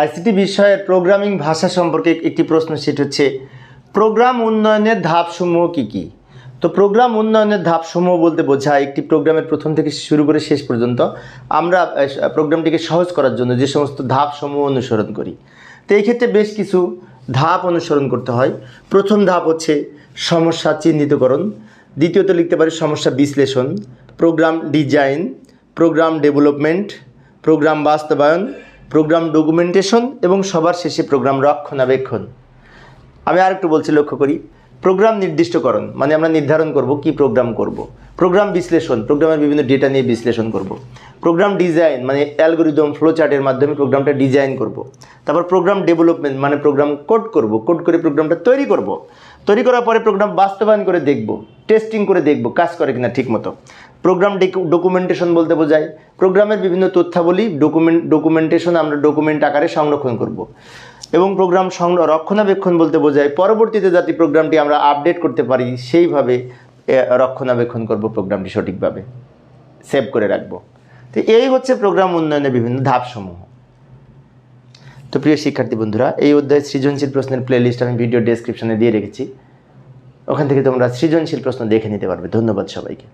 ICT বিষয়ের programming ভাষা সম্পর্কে একটি প্রশ্ন, সেটি হচ্ছে প্রোগ্রাম উন্নয়নের ধাপসমূহ কি কি? তো প্রোগ্রাম উন্নয়নের ধাপসমূহ বলতে বোঝায়, একটি প্রোগ্রামের প্রথম থেকে শুরু করে শেষ পর্যন্ত আমরা প্রোগ্রামটিকে সহজ করার জন্য যে সমস্ত ধাপসমূহ অনুসরণ করি। তো এই ক্ষেত্রে বেশ কিছু ধাপ অনুসরণ করতে হয়। প্রথম ধাপ হচ্ছে সমস্যা চিহ্নিতকরণ। দ্বিতীয়ত লিখতে পারি সমস্যা বিশ্লেষণ। Program design program development programme বাস্তবায়ন প্রোগ্রাম ডকুমেন্টেশন এবং সবার শেষে প্রোগ্রাম রক্ষণাবেক্ষণ। আমি আর একটু বলছি, লক্ষ্য করি, প্রোগ্রাম নির্দিষ্টকরণ মানে আমরা নির্ধারণ করব কি প্রোগ্রাম করব। প্রোগ্রাম বিশ্লেষণ, প্রোগ্রামের বিভিন্ন ডেটা নিয়ে বিশ্লেষণ করব। প্রোগ্রাম ডিজাইন মানে অ্যালগোরিদম ফ্লোচার্টের মাধ্যমে প্রোগ্রামটা ডিজাইন করব। তারপর প্রোগ্রাম ডেভেলপমেন্ট মানে প্রোগ্রাম কোড করব, কোড করে প্রোগ্রামটা তৈরি করব। তৈরি করার পরে প্রোগ্রাম বাস্তবায়ন করে দেখব, টেস্টিং করে দেখব, কাজ করে কিনা ঠিকমতো। প্রোগ্রাম ডকুমেন্টেশন বলতে বোঝায়। প্রোগ্রামের বিভিন্ন তথ্যাবলী ডকুমেন্ট ডকুমেন্টেশন আমরা ডকুমেন্ট আকারে সংরক্ষণ করব। এবং প্রোগ্রাম রক্ষণাবেক্ষণ বলতে বোঝায়। পরবর্তীতে যাতে প্রোগ্রামটি আমরা আপডেট করতে পারি, সেইভাবে রক্ষণাবেক্ষণ করব প্রোগ্রামটি সঠিকভাবে। সেভ করে রাখব। তো এই হচ্ছে প্রোগ্রাম উন্নয়নের বিভিন্ন ধাপসমূহ। তো প্রিয় শিক্ষার্থী বন্ধুরা, এই অধ্যায়ে সৃজনশীল প্রশ্নের প্লেলিস্ট আমি ভিডিও ডেসক্রিপশনে দিয়ে রেখেছি। ওখান থেকে তোমরা সৃজনশীল প্রশ্ন দেখে নিতে পারবে। ধন্যবাদ সবাইকে।